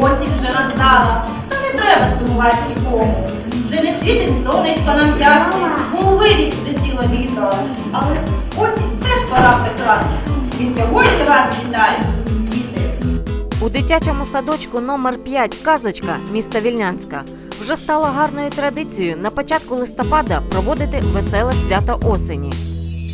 осінь вже настала. Та не треба сумувати нікому. Вже не світить сонечко нам ясне, мов виріс летіло літо. Але осінь теж пора прекрасна. І сьогодні вас вітаю, діти. У дитячому садочку номер 5 Казочка міста Вільнянська вже стало гарною традицією на початку листопада проводити веселе свято осені.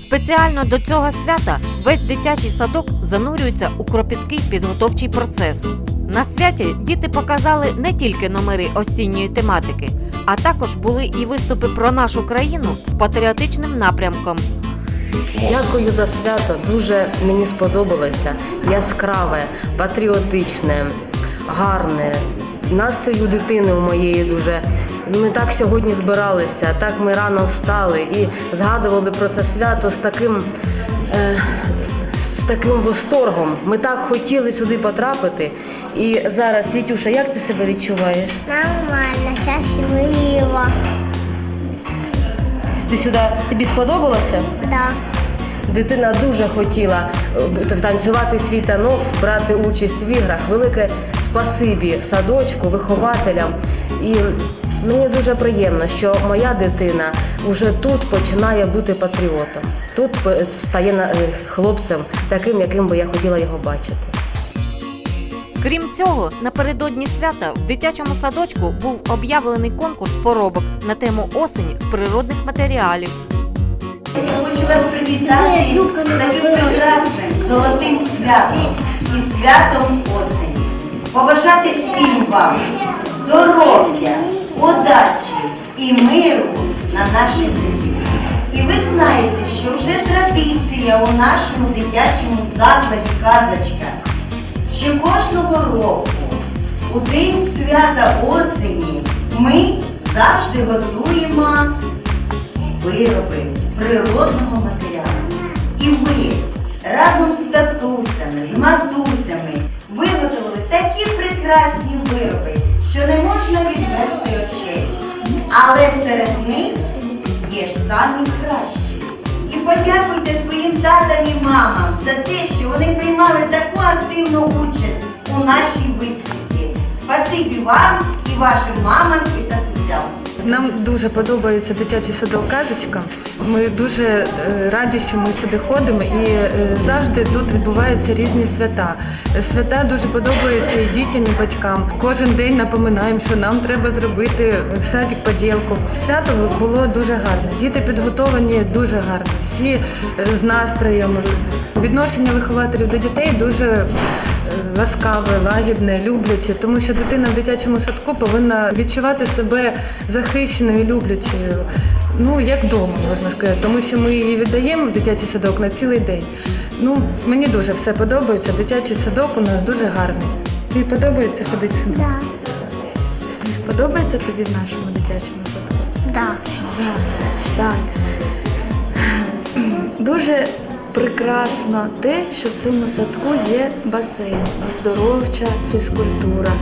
Спеціально до цього свята весь дитячий садок занурюється у кропіткий підготовчий процес. На святі діти показали не тільки номери осінньої тематики, а також були і виступи про нашу країну з патріотичним напрямком. Дякую за свято. Дуже мені сподобалося. Яскраве, патріотичне, гарне. Настрій дитини у моєї дуже. Ми так сьогодні збиралися, так ми рано встали і згадували про це свято з таким. Е, таким восторгом. Ми так хотіли сюди потрапити. І зараз, Вітюша, як ти себе відчуваєш? Нормально, щасливо. Ти сюди тобі сподобалося? Да. Дитина дуже хотіла е, танцювати свій танок, брати участь в іграх. Велике спасибі садочку, вихователям. І мені дуже приємно, що моя дитина вже тут починає бути патріотом. Тут стає е, хлопцем таким, яким би я хотіла його бачити. Крім цього, напередодні свята в дитячому садочку був об'явлений конкурс поробок на тему осені з природних матеріалів. Я хочу вас привітати з таким прекрасним золотим святом і святом осені. Побажати всім вам здоров'я, удачі і миру на нашій землі. І ви знаєте, що вже традиція у нашому дитячому закладі казочка, що кожного року у день свята осені ми завжди готуємо вироби природного матеріалу. І ви разом з татусями, з матусями виготовили такі прекрасні вироби, не можна відвести очей. Але серед них є ж самі кращі. І подякуйте своїм татам і мамам за те, що вони приймали таку активну участь у нашій виставці. Спасибі вам і вашим мамам і татусям. Нам дуже подобається дитячий садок казочка. Ми дуже е, раді, що ми сюди ходимо, і е, завжди тут відбуваються різні свята. Свята дуже подобаються і дітям, і батькам. Кожен день напоминаємо, що нам треба зробити садик поділку. Свято було дуже гарне. Діти підготовані дуже гарно. Всі е, з настроєм. Відношення вихователів до дітей дуже ласкаве, лагідне, любляче, тому що дитина в дитячому садку повинна відчувати себе захищеною, люблячою. Ну, як вдома, можна сказати, тому що ми її віддаємо в дитячий садок на цілий день. Ну, мені дуже все подобається. Дитячий садок у нас дуже гарний. Тобі подобається ходити в садок? Да. Подобається тобі в нашому дитячому садку? Да. Так. Дуже прекрасно те, що в цьому садку є басейн, оздоровча фізкультура.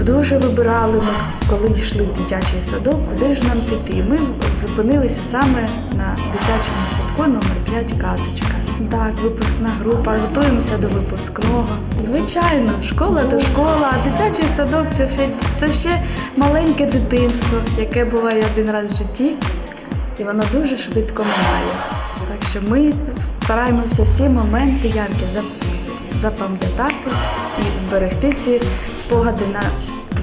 Дуже вибирали ми, коли йшли в дитячий садок, куди ж нам піти. Ми зупинилися саме на дитячому садку номер 5 казочка. Так, випускна група, готуємося до випускного. Звичайно, школа то школа, а дитячий садок це ще, це ще маленьке дитинство, яке буває один раз в житті і воно дуже швидко минає. Так що ми стараємося всі моменти зап- запам'ятати і зберегти ці спогади на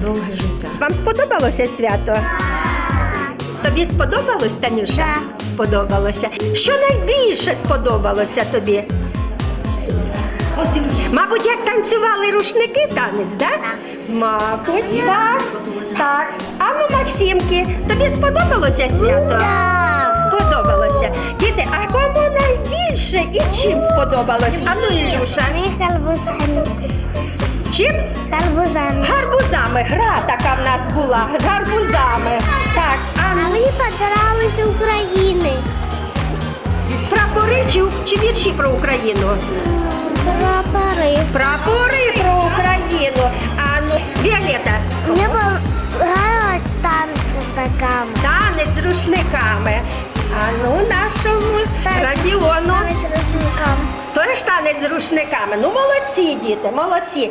довге життя. Вам сподобалося свято? Тобі сподобалось, Танюша? Да. Сподобалося. Що найбільше сподобалося тобі? Мабуть, як танцювали рушники танець, да? Мабуть, так. Так. А ну, Максимки, тобі сподобалося свято? Да. Сподобалося. Діти, а кому найбільше і чим сподобалось? А ну, Ілюша, Ми гарбузами. чим? Гарбузами. Гарбузами. Гра така в нас була. З гарбузами. Так, а А мені понравилися України. Прапори чи, чи вірші про Україну? Прапори. Прапори Ну нашому радіону. Танець з рушниками. Тож танець з рушниками. Ну молодці, діти, молодці.